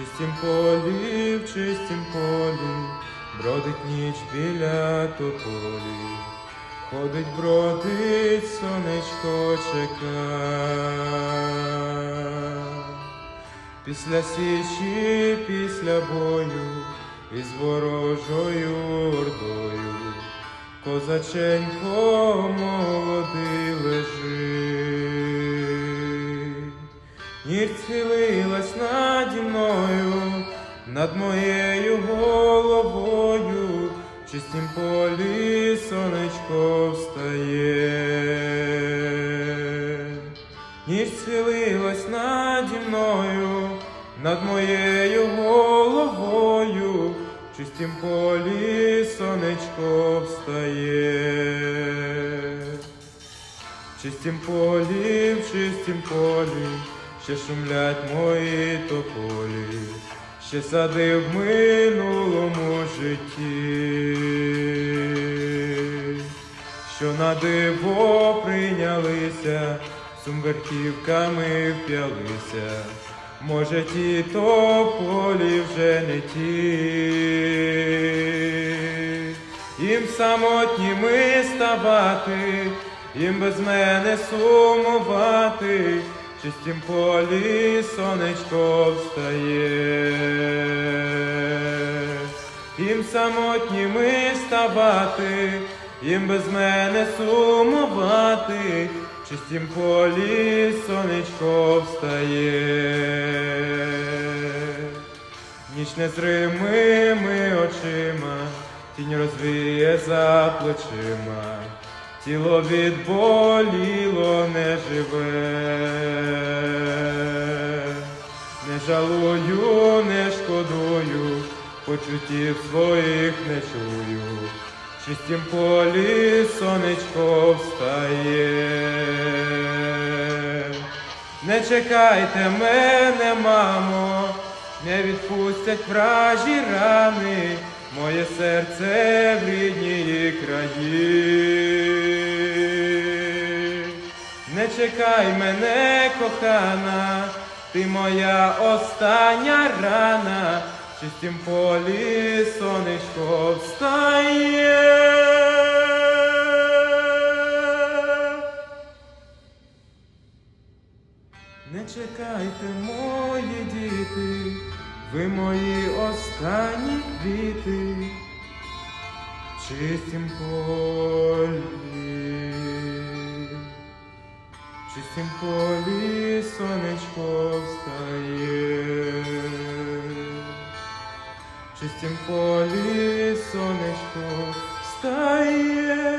чистім полі, в чистім полі, бродить ніч біля тополі, ходить, бродить, сонечко чека. Після січі, після бою, із ворожою ордою, козаченько молодий лежить. Ніч схилилась наді мною, над моєю головою, в чистім полі сонечко встає. Ніч схилилась наді мною, над моєю головою, в чистім полі сонечко встає. В чистім полі, в чистім полі, ще шумлять мої тополі, ще сади в минулому житті, що на диво прийнялися, сумберківками вп'ялися. Може, ті тополі вже не ті, їм самотніми ставати, їм без мене сумувати, в чистім полі сонечко встає, їм самотніми ставати, їм без мене сумувати, чистім полі сонечко встає. Ніч незримими очима, тінь розвіє за плечима, тіло відболіло не живе, не жалую, не шкодую, почуттів своїх не чую, чистім полі сонечко встає. Не чекайте мене, мамо, не відпустять вражі рани, моє серце чекай мене, кохана, ти моя остання рана, чистім полі сонечко встає. Не чекайте, мої діти, ви мої останні квіти, чистім полі, в чистім полі сонечко встає, в чистім полі сонечко встає.